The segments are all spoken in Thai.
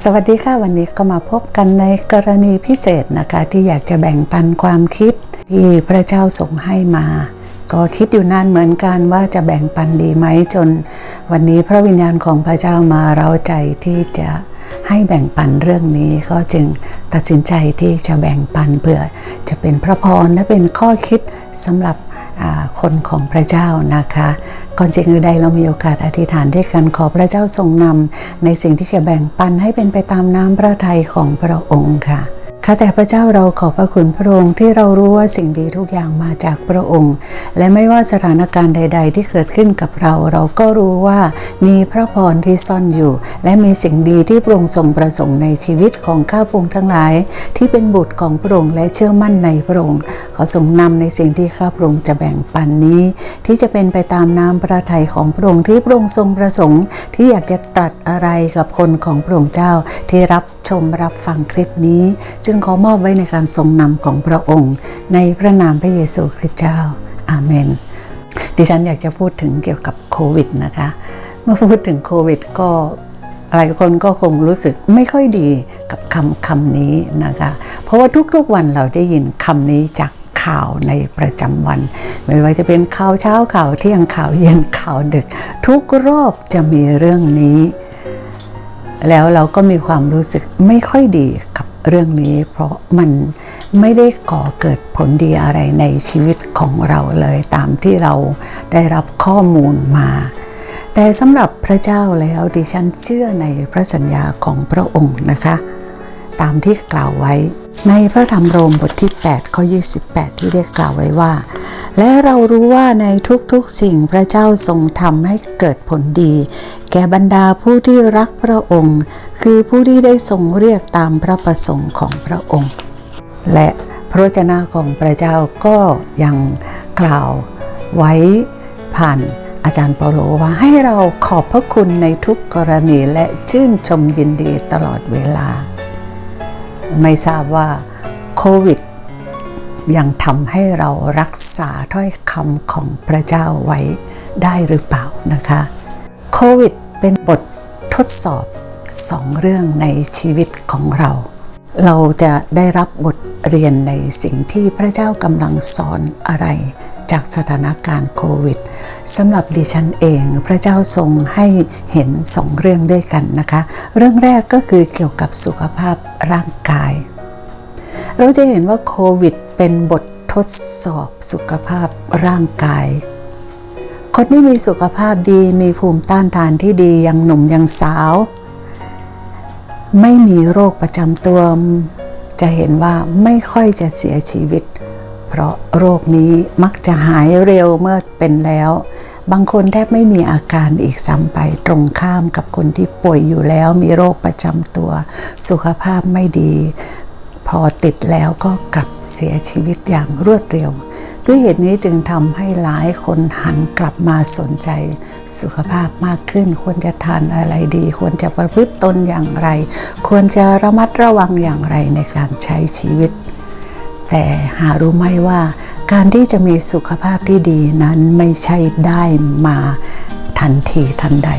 สวัสดีค่ะวันนี้ก็มาพบกันในกรณีพิเศษนะคะ ที่อยากจะแบ่งปันความคิดที่พระเจ้าส่งให้มา ก็คิดอยู่นานเหมือนกันว่าจะแบ่งปันดีไหมจน วันนี้พระวิญญาณของพระเจ้ามาเราใจที่จะให้แบ่งปันเรื่องนี้ก็จึงตัดสินใจที่จะแบ่งปันเพื่อจะเป็นพระพรและเป็นข้อคิดสำหรับ คนของพระเจ้านะคะก่อนสิ่งอื่นใดเรามีโอกาสอธิษฐานด้วยกันขอพระเจ้าทรงนำในสิ่งที่จะแบ่งปันให้เป็นไปตามน้ำพระทัยของพระองค์ค่ะ ข้าแต่พระเจ้าเราขอบพระคุณพระองค์ที่เรารู้ว่าสิ่งดีทุกอย่างมาจากพระองค์ และไม่ว่าสถานการณ์ใด ๆ ที่เกิดขึ้นกับเรา เราก็รู้ว่ามีพระพรที่ซ่อนอยู่ และมีสิ่งดีที่พระองค์ทรงประสงค์ในชีวิตของข้าพงทั้งหลาย ที่เป็นบุตรของพระองค์และเชื่อมั่นในพระองค์ขอทรงนำในสิ่งที่ข้าพระองค์จะแบ่งปันนี้ ที่จะเป็นไปตามน้ำพระทัยของพระองค์ที่พระองค์ทรงประสงค์ ที่อยากจะตรัสอะไรกับคนของพระองค์เจ้าที่รับชมรับฟังคลิปนี้ จึงขอมอบไว้ในการทรงนำของพระองค์ ในพระนามพระเยซูคริสต์เจ้า อาเมน ดิฉันอยากจะพูดถึงเกี่ยวกับโควิดนะคะ เมื่อพูดถึงโควิดก็หลายคนก็คงรู้สึกไม่ค่อยดีกับคำคำนี้นะคะ เพราะว่าทุกๆวันเราได้ยินคำนี้จากข่าวในประจำวัน ไม่ว่าจะเป็นข่าวเช้าข่าวเที่ยงข่าวเย็นข่าวดึก ทุกรอบจะมีเรื่องนี้ แล้วเราก็มีความรู้สึกไม่ค่อยดีกับเรื่องนี้ เพราะมันไม่ได้ก่อเกิดผลดีอะไรในชีวิตของเราเลยตามที่เราได้รับข้อมูลมา แต่สำหรับพระเจ้าแล้วดิฉันเชื่อในพระสัญญาของพระองค์นะคะ ตามที่กล่าวไว้ ในพระธรรมโรมบทที่ 8 ข้อ 28 ที่ได้กล่าวไว้ว่า และเรารู้ว่าในทุกๆสิ่งพระเจ้าทรงทำให้เกิดผลดี แก่บรรดาผู้ที่รักพระองค์ คือผู้ที่ได้ทรงเรียกตามพระประสงค์ของพระองค์ และพระวจนะของพระเจ้าก็ยังกล่าวไว้ผ่านอาจารย์เปโลว่าให้เราขอบพระคุณในทุกกรณีและชื่นชมยินดีตลอดเวลา ไม่ทราบว่าโควิดยังทำให้เรารักษาถ้อยคำของพระเจ้าไว้ได้หรือเปล่านะคะ โควิดเป็นบททดสอบสองเรื่องในชีวิตของเรา เราจะได้รับบทเรียนในสิ่งที่พระเจ้ากำลังสอนอะไร จากสถานการณ์โควิดสำหรับดิฉันเองพระเจ้าทรงให้เห็นสองเรื่องด้วยกันนะคะ เรื่องแรกก็คือเกี่ยวกับสุขภาพร่างกาย เราจะเห็นว่าโควิดเป็นบททดสอบสุขภาพร่างกายคนที่มีสุขภาพดีมีภูมิต้านทานที่ดียังหนุ่มยังสาว ไม่มีโรคประจำตัว จะเห็นว่าไม่ค่อยจะเสียชีวิต เพราะโรคนี้มักจะหายเร็วเมื่อเป็นแล้ว บางคนแทบไม่มีอาการอีกซ้ำไปตรงข้ามกับคนที่ป่วยอยู่แล้วมีโรคประจำตัว สุขภาพไม่ดี พอติดแล้วก็กลับเสียชีวิตอย่างรวดเร็ว ด้วยเหตุนี้จึงทำให้หลายคนหันกลับมาสนใจ สุขภาพมากขึ้น ควรจะทานอะไรดี ควรจะประพฤติตนอย่างไร ควรจะระมัดระวังอย่างไรในการใช้ชีวิต แต่หารู้ไหมว่า การที่จะมีสุขภาพที่ดีนั้นไม่ใช่ได้มาทันทีทันใด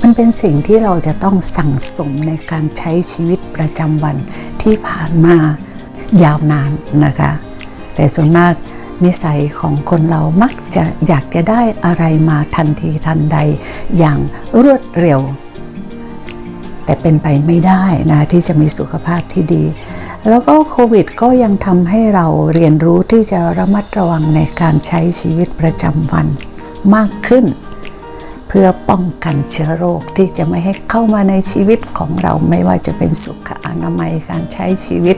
มันเป็นสิ่งที่เราจะต้องสั่งสมในการใช้ชีวิตประจำวันที่ผ่านมายาวนานนะคะ แต่ส่วนมากนิสัยของคนเรามักจะอยากจะได้อะไรมาทันทีทันใดอย่างรวดเร็ว แต่เป็นไปไม่ได้นะที่จะมีสุขภาพที่ดี แล้วก็โควิดก็ยังทำให้เราเรียนรู้ที่จะระมัดระวังในการใช้ชีวิตประจำวันมากขึ้น เพื่อป้องกันเชื้อโรคที่จะไม่ให้เข้ามาในชีวิตของเราไม่ว่าจะเป็นสุขอนามัยการใช้ชีวิต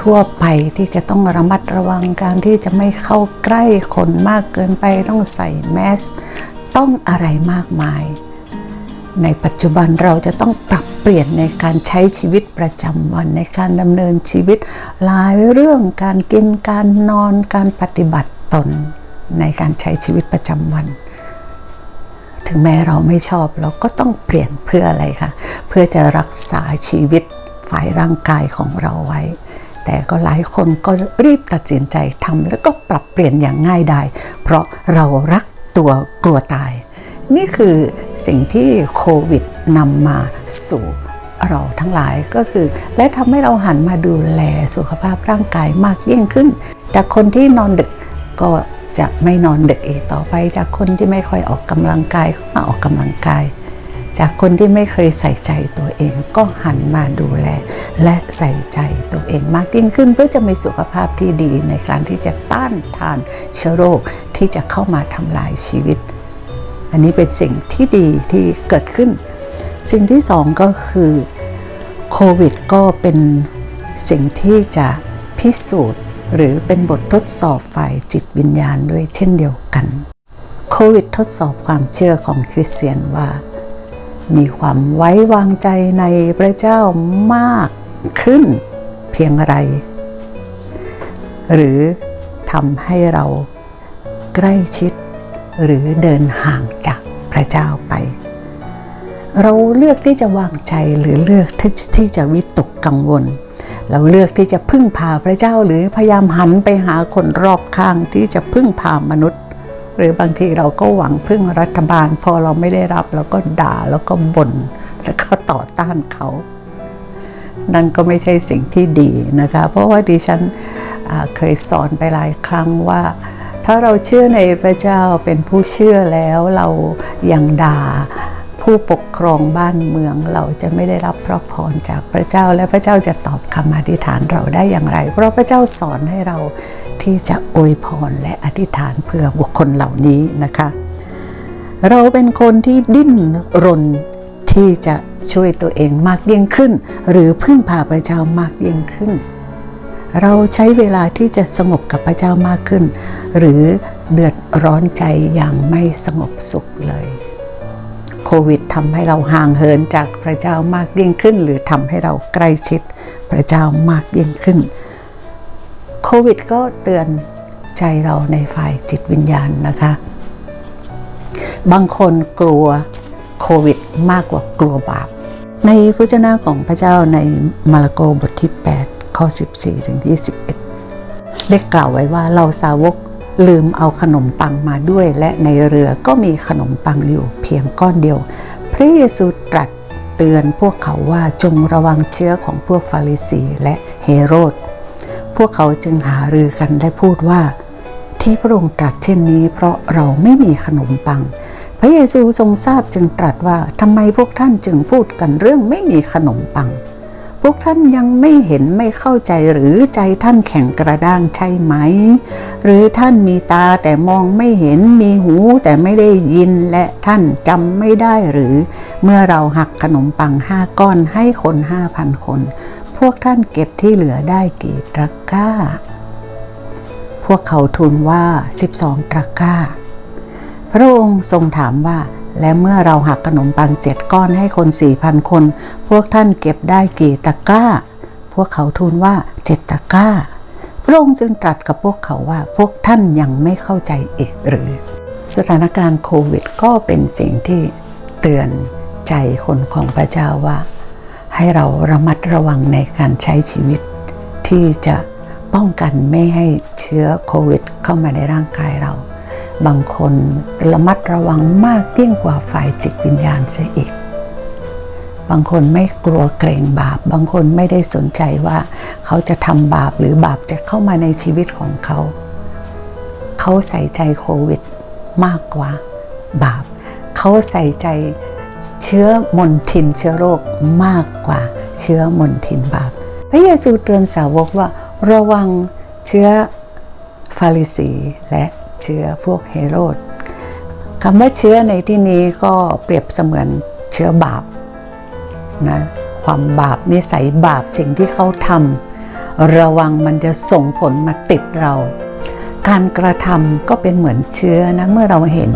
ทั่วไปที่จะต้องระมัดระวังการที่จะไม่เข้าใกล้คนมากเกินไปต้องใส่แมสต้องอะไรมากมาย ในปัจจุบันเราจะต้องปรับเปลี่ยนในการใช้ชีวิตประจำวันในการดำเนินชีวิตหลายเรื่องการกินการนอนการปฏิบัติตนในการใช้ชีวิตประจำวัน ถึงแม้เราไม่ชอบเราก็ต้องเปลี่ยนเพื่ออะไรคะเพื่อจะรักษาชีวิตฝ่ายร่างกายของเราไว้ แต่ก็หลายคนก็รีบตัดสินใจทำแล้วก็ปรับเปลี่ยนอย่างง่ายดายเพราะเรารักตัวกลัวตาย นี่คือสิ่งที่โควิดนำมาสู่เราทั้งหลายก็คือ และทำให้เราหันมาดูแลสุขภาพร่างกายมากยิ่งขึ้น จากคนที่นอนดึกก็จะไม่นอนดึกอีกต่อไป จากคนที่ไม่ค่อยออกกำลังกายก็มาออกกำลังกาย จากคนที่ไม่เคยใส่ใจตัวเองก็หันมาดูแล และใส่ใจตัวเองมากยิ่งขึ้น เพื่อจะมีสุขภาพที่ดีในการที่จะต้านทานเชื้อโรคที่จะเข้ามาทำลายชีวิต อันนี้เป็นสิ่งที่ดีที่เกิดขึ้น สิ่งที่สองก็คือโควิดก็เป็นสิ่งที่จะพิสูจน์ หรือเป็นบททดสอบฝ่ายจิตวิญญาณด้วยเช่นเดียวกัน โควิดทดสอบความเชื่อของคริสเตียนว่า มีความไว้วางใจในพระเจ้ามากขึ้นเพียงไร หรือทำให้เราใกล้ชิด หรือเดินห่างจากพระเจ้าไป เราเลือกที่จะวางใจหรือเลือกที่ที่จะวิตกกังวล เราเลือกที่จะพึ่งพาพระเจ้าหรือพยายามหันไปหาคนรอบข้างที่จะพึ่งพามนุษย์ หรือบางทีเราก็หวังพึ่งรัฐบาล พอเราไม่ได้รับเราก็ด่าแล้วก็บน่นแล้วก็ต่อต้านเขานั่นก็ไม่ใช่สิ่งที่ดีนะคะ เพราะว่าดิฉันเคยสอนไปหลายครั้งว่า ถ้าเราเชื่อในพระเจ้าเป็นผู้เชื่อแล้วเรายังด่าผู้ปกครองบ้านเมืองเราจะไม่ได้รับพระพรจากพระเจ้าและพระเจ้าจะตอบคำอธิษฐานเราได้อย่างไร เพราะพระเจ้าสอนให้เราที่จะอวยพรและอธิษฐานเพื่อบุคคลเหล่านี้นะคะ เราเป็นคนที่ดิ้นรนที่จะช่วยตัวเองมากยิ่งขึ้น หรือพึ่งพาพระเจ้ามากยิ่งขึ้น เราใช้เวลาที่จะสงบกับพระเจ้ามากขึ้น หรือเดือดร้อนใจอย่างไม่สงบสุขเลย โควิดทำให้เราห่างเหินจากพระเจ้ามากยิ่งขึ้น หรือทำให้เราใกล้ชิดพระเจ้ามากยิ่งขึ้น โควิดก็เตือนใจเราในฝ่ายจิตวิญญาณนะคะ บางคนกลัวโควิดมากกว่ากลัวบาป ในพระเจ้าของพระเจ้าในมาระโกบทที่ 8 ข้อ 14 ถึง 21 ได้กล่าวไว้ว่าเราสาวกลืมเอาขนมปังมาด้วย และในเรือก็มีขนมปังอยู่เพียงก้อนเดียว พระเยซูตรัสเตือนพวกเขาว่าจงระวังเชื้อของพวกฟาริสีและเฮโรด พวกเขาจึงหารือกันและพูดว่า ที่พระองค์ตรัสเช่นนี้ เพราะเราไม่มีขนมปัง พระเยซูทรงทราบจึงตรัสว่าทำไมพวกท่านจึงพูดกันเรื่องไม่มีขนมปัง พวกท่านยังไม่เห็นไม่เข้าใจหรือใจท่านแข็งกระด้างใช่ไหม หรือท่านมีตาแต่มองไม่เห็นมีหูแต่ไม่ได้ยินและท่านจำไม่ได้หรือ เมื่อเราหักขนมปังห้าก้อนให้คนห้าพันคน พวกท่านเก็บที่เหลือได้กี่ตะกร้า พวกเขาทูลว่า12ตะกร้า พระองค์ทรงถามว่า และเมื่อเราหักขนมปังเจ็ดก้อนให้คนสี่พันคน พวกท่านเก็บได้กี่ตะกร้า พวกเขาทูลว่าเจ็ดตะกร้า พระองค์จึงตรัสกับพวกเขาว่าพวกท่านยังไม่เข้าใจอีกหรือ สถานการณ์โควิดก็เป็นสิ่งที่เตือนใจคนของพระเจ้าว่า ให้เราระมัดระวังในการใช้ชีวิต ที่จะป้องกันไม่ให้เชื้อโควิดเข้ามาในร่างกายเรา บางคนระมัดระวังมากยิ่งกว่าฝ่ายจิตวิญญาณเสียอีก บางคนไม่กลัวเกรงบาป บางคนไม่ได้สนใจว่าเขาจะทำบาปหรือบาปจะเข้ามาในชีวิตของเขา เขาใส่ใจโควิดมากกว่าบาป เขาใส่ใจเชื้อมนทินเชื้อโรคมากกว่าเชื้อมนทินบาป พระเยซูเตือนสาวกว่าระวังเชื้อฟาริสีและ เชื้อพวกเฮโรดคำว่าเชื้อในที่นี้ก็เปรียบเสมือนเชื้อบาปนะความบาปนิสัยบาปสิ่งที่เขาทำระวังมันจะส่งผลมาติดเรา การกระทำก็เป็นเหมือนเชื้อนะเมื่อเราเห็น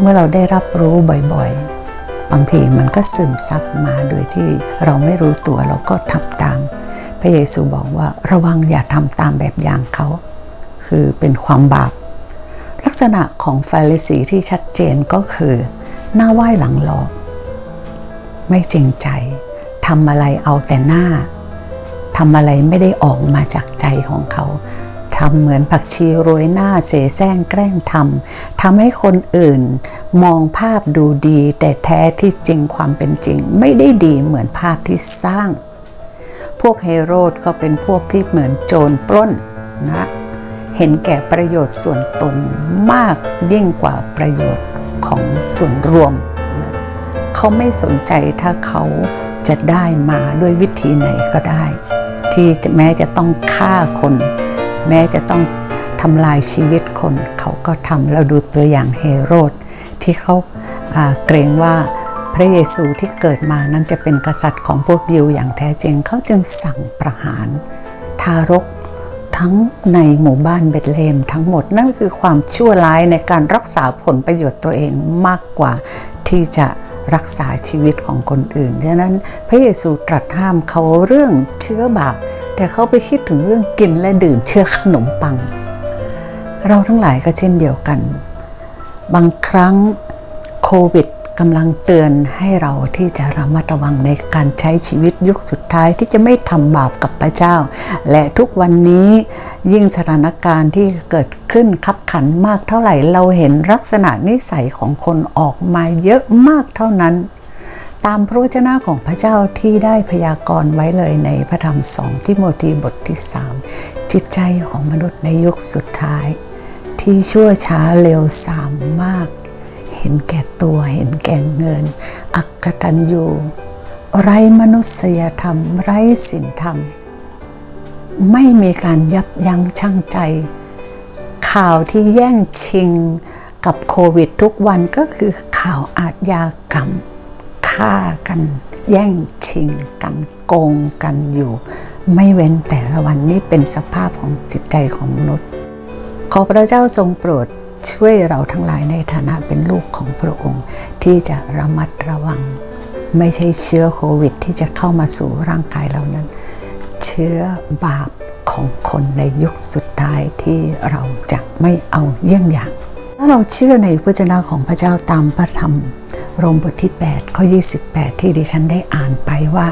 เมื่อเราได้รับรู้บ่อยๆ บางทีมันก็ซึมซับมาโดยที่เราไม่รู้ตัวเราก็ทำตาม พระเยซูบอกว่าระวังอย่าทำตามแบบอย่างเขา คือเป็นความบาป ลักษณะของฟาริสีที่ชัดเจนก็คือ หน้าไหว้หลังหลอก ไม่จริงใจทำอะไรเอาแต่หน้าทำอะไรไม่ได้ออกมาจากใจของเขาททำเหมือนผักชีโรยหน้าเสแสร้งแกล้งทำทำให้คนอื่นมองภาพดูดี แต่แท้ที่จริงความเป็นจริง ไม่ได้ดีเหมือนภาพที่สร้าง พวกเฮโรดก็เป็นพวกที่เหมือนโจรปล้นนะ เห็นแก่ประโยชน์ส่วนตนมากยิ่งกว่าประโยชน์ของส่วนรวม เขาไม่สนใจถ้าเขาจะได้มาด้วยวิธีไหนก็ได้ ที่แม้จะต้องฆ่าคน แม้จะต้องทำลายชีวิตคน เขาก็ทำเราดูตัวอย่างเฮโรดที่เขาเกรงว่าพระเยซูที่เกิดมานั้นจะเป็นกษัตริย์ของพวกยิวอย่างแท้จริง เขาจึงสั่งประหารทารก ทั้งในหมู่บ้านเบตเลมทั้งหมด นั่นคือความชั่วร้ายในการรักษาผลประโยชน์ตัวเองมากกว่าที่จะรักษาชีวิตของคนอื่นดังนั้นพระเยซูตรัสห้ามเขาเรื่องเชื้อบาป แต่เขาไปคิดถึงเรื่องกินและดื่มเชื้อขนมปัง เราทั้งหลายก็เช่นเดียวกัน บางครั้งโควิด กำลังเตือนให้เราที่จะระมัดระวังในการใช้ชีวิตยุคสุดท้ายที่จะไม่ทำบาปกับพระเจ้า และทุกวันนี้ยิ่งสถานการณ์ที่เกิดขึ้นขับขันมากเท่าไหร่ เราเห็นลักษณะนิสัยของคนออกมาเยอะมากเท่านั้น ตามพระวจนะของพระเจ้าที่ได้พยากรณ์ไว้เลยในพระธรรมสองทิโมธีบทที่สามจิตใจของมนุษย์ในยุคสุดท้าย ที่ชั่วช้าเร็วสามมาก เห็นแก่ตัวเห็นแก่เงิน อักตันยูไร้มนุษยธรรม ไร้ศีลธรรม ไม่มีการยับยั้งชั่งใจ ข่าวที่แย่งชิงกับโควิดทุกวันก็คือข่าวอาทยากรรมฆ่ากัน แย่งชิงกันโกงกันอยู่ ไม่เว้นแต่ละวันนี้เป็นสภาพของจิตใจของมนุษย์ ขอพระเจ้าทรงโปรด ช่วยเราทั้งหลายในฐานะเป็นลูกของพระองค์ ที่จะระมัดระวัง ไม่ใช่เชื้อโควิด ที่จะเข้ามาสู่ร่างกายเรานั้น เชื้อบาปของคนในยุคสุดท้ายที่เราจะไม่เอาเยี่ยงอย่าง ถ้าเราเชื่อในพระเจ้าของพระเจ้าตามพระธรรม โรมบทที่8ข้อ28 ที่ดิฉันได้อ่านไปว่า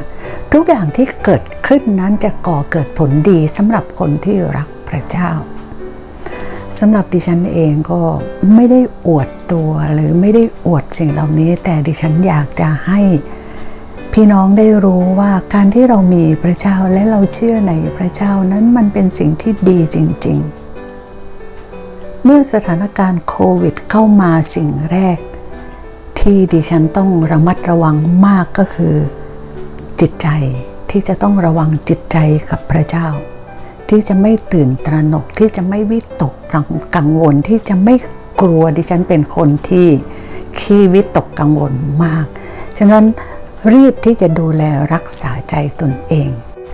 ทุกอย่างที่เกิดขึ้นนั้นจะก่อเกิดผลดีสำหรับคนที่รักพระเจ้า สำหรับดิฉันเองก็ไม่ได้อวดตัวหรือไม่ได้อวดสิ่งเหล่านี้ แต่ดิฉันอยากจะให้พี่น้องได้รู้ว่าการที่เรามีพระเจ้าและเราเชื่อในพระเจ้านั้นมันเป็นสิ่งที่ดีจริง ๆ เมื่อสถานการณ์โควิดเข้ามาสิ่งแรก ที่ดิฉันต้องระมัดระวังมากก็คือ จิตใจที่จะต้องระวังจิตใจกับพระเจ้า ที่จะไม่ตื่นตระหนกที่จะไม่วิตกกังวลที่จะไม่กลัวดิฉันเป็นคนที่ขี้วิตกกังวลมาก ฉะนั้นรีบที่จะดูแลรักษาใจตนเอง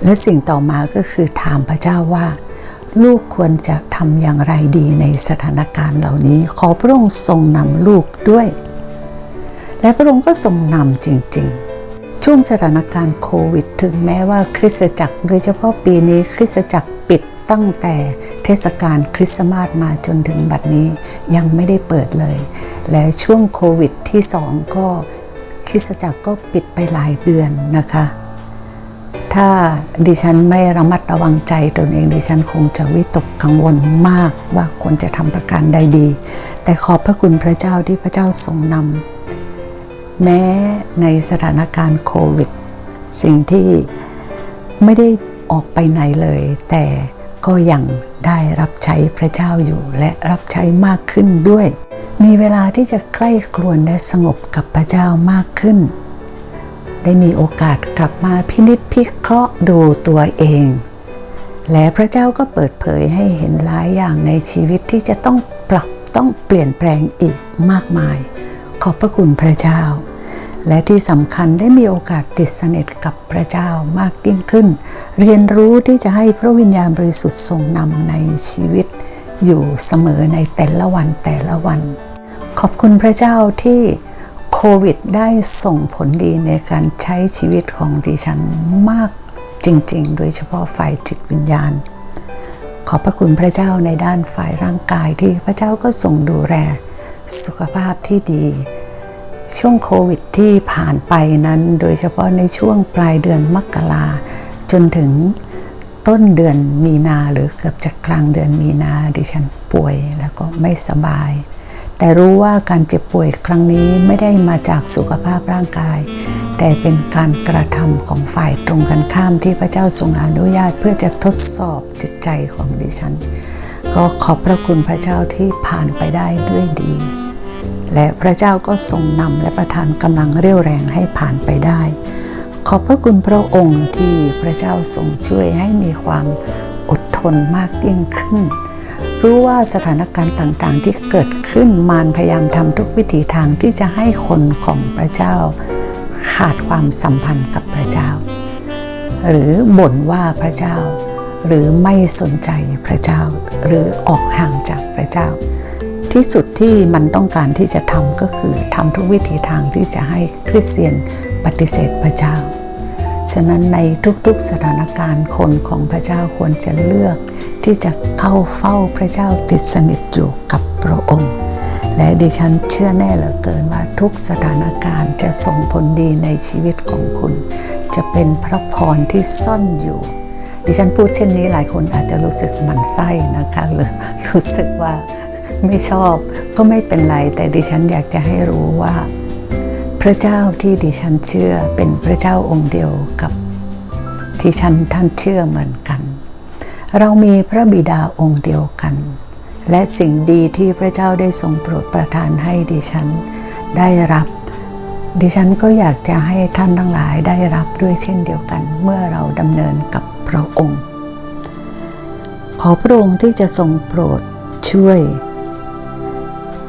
และสิ่งต่อมาก็คือถามพระเจ้าว่า ลูกควรจะทำอย่างไรดีในสถานการณ์เหล่านี้ ขอพระองค์ทรงนำลูกด้วย และพระองค์ก็ทรงนำจริง ๆ ช่วงสถานการณ์โควิด ถึงแม้ว่าคริสตจักร โดยเฉพาะปีนี้คริสตจักรปิดตั้งแต่เทศกาลคริสต์มาสมาจนถึงบัดนี้ยังไม่ได้เปิดเลย และช่วงโควิดที่สองก็คริสตจักรก็ปิดไปหลายเดือนนะคะ ถ้าดิฉันไม่ระมัดระวังใจตนเองดิฉันคงจะวิตกกังวลมากว่าควรจะทำประการใดดี แต่ขอบพระคุณพระเจ้าที่พระเจ้าทรงนำ แม้ในสถานการณ์โควิด สิ่งที่ไม่ได้ออกไปไหนเลย แต่ก็ยังได้รับใช้พระเจ้าอยู่ และรับใช้มากขึ้นด้วย มีเวลาที่จะใกล้ครวนและสงบกับพระเจ้ามากขึ้น ได้มีโอกาสกลับมาพินิจพิเคราะห์ดูตัวเอง และพระเจ้าก็เปิดเผยให้เห็นหลายอย่างในชีวิตที่จะต้องปรับต้องเปลี่ยนแปลงอีกมากมาย ขอบพระคุณพระเจ้า และที่สำคัญได้มีโอกาสติดสนิทกับพระเจ้ามากยิ่งขึ้น เรียนรู้ที่จะให้พระวิญญาณบริสุทธิ์ทรงนำในชีวิต อยู่เสมอในแต่ละวันแต่ละวัน ขอบคุณพระเจ้าที่โควิดได้ส่งผลดีในการใช้ชีวิตของดิฉันมากจริง ๆ โดยเฉพาะฝ่ายจิตวิญญาณ ขอบพระคุณพระเจ้าในด้านฝ่ายร่างกายที่พระเจ้าก็ส่งดูแล สุขภาพที่ดี ช่วงโควิดที่ผ่านไปนั้น โดยเฉพาะในช่วงปลายเดือนมกราจนถึงต้นเดือนมีนาหรือเกือบจะกลางเดือนมีนาดิฉันป่วยแล้วก็ไม่สบาย แต่รู้ว่าการเจ็บป่วยครั้งนี้ไม่ได้มาจากสุขภาพร่างกาย แต่เป็นการกระทำของฝ่ายตรงกันข้ามที่พระเจ้าทรงอนุญาตเพื่อจะทดสอบจิตใจของดิฉัน ก็ขอบพระคุณพระเจ้าที่ผ่านไปได้ด้วยดี และพระเจ้าก็ทรงนำและประทานกำลังเรี่ยวแรงให้ผ่านไปได้ ขอบพระคุณพระองค์ที่พระเจ้าทรงช่วยให้มีความอดทนมากยิ่งขึ้น รู้ว่าสถานการณ์ต่างๆ ที่เกิดขึ้นมารพยายามทำทุกวิถีทางที่จะให้คนของพระเจ้า ขาดความสัมพันธ์กับพระเจ้า หรือบ่นว่าพระเจ้า หรือไม่สนใจพระเจ้า หรือออกห่างจากพระเจ้า ที่สุดที่มันต้องการที่จะทำก็คือทำทุกวิถีทางที่จะให้คริสเตียนปฏิเสธพระเจ้า ฉะนั้นในทุกๆสถานการณ์คนของพระเจ้าควรจะเลือกที่จะเข้าเฝ้าพระเจ้าติดสนิทอยู่กับพระองค์ และดิฉันเชื่อแน่เหลือเกินว่าทุกสถานการณ์จะส่งผลดีในชีวิตของคุณ จะเป็นพระพรที่ซ่อนอยู่ ดิฉันพูดเช่นนี้หลายคนอาจจะรู้สึกหมันไส้นะคะ หรือรู้สึกว่าไม่ชอบก็ไม่เป็นไร แต่ดิฉันอยากจะให้รู้ว่า พระเจ้าที่ดิฉันเชื่อเป็นพระเจ้าองค์เดียวกับที่ฉันท่านเชื่อเหมือนกัน เรามีพระบิดาองค์เดียวกัน และสิ่งดีที่พระเจ้าได้ทรงโปรดประทานให้ดิฉันได้รับดิฉันก็อยากจะให้ท่านทั้งหลายได้รับด้วยเช่นเดียวกัน เมื่อเราดำเนินกับ พระองค์ ขอพระองค์ที่จะทรงโปรดช่วย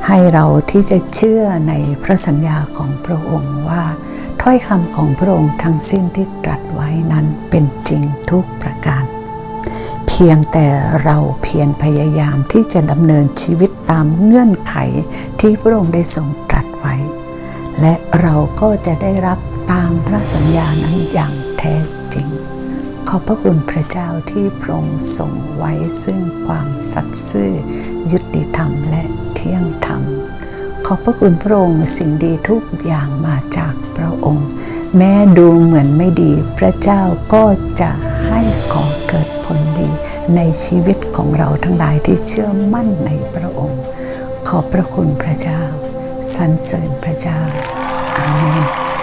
ให้เราที่จะเชื่อในพระสัญญาของพระองค์ว่า ถ้อยคำของพระองค์ทั้งสิ้นที่ตรัสไว้นั้นเป็นจริงทุกประการ เพียงแต่เราเพียรพยายามที่จะดำเนินชีวิตตามเงื่อนไขที่พระองค์ได้ทรงตรัสไว้ และเราก็จะได้รับตามพระสัญญานั้นอย่างแท้จริง ขอบพระคุณพระเจ้าที่พระองค์ทรงไว้ซึ่งความสัตย์ซื่อ ยุติธรรมและเที่ยงธรรม ขอบพระคุณพระองค์สิ่งดีทุกอย่างมาจากพระองค์ แม้ดูเหมือนไม่ดี พระเจ้าก็จะให้ขอเกิดผลดีในชีวิตของเราทั้งหลายที่เชื่อมั่นในพระองค์ ขอบพระคุณพระเจ้าสรรเสริญพระเจ้าอาเมน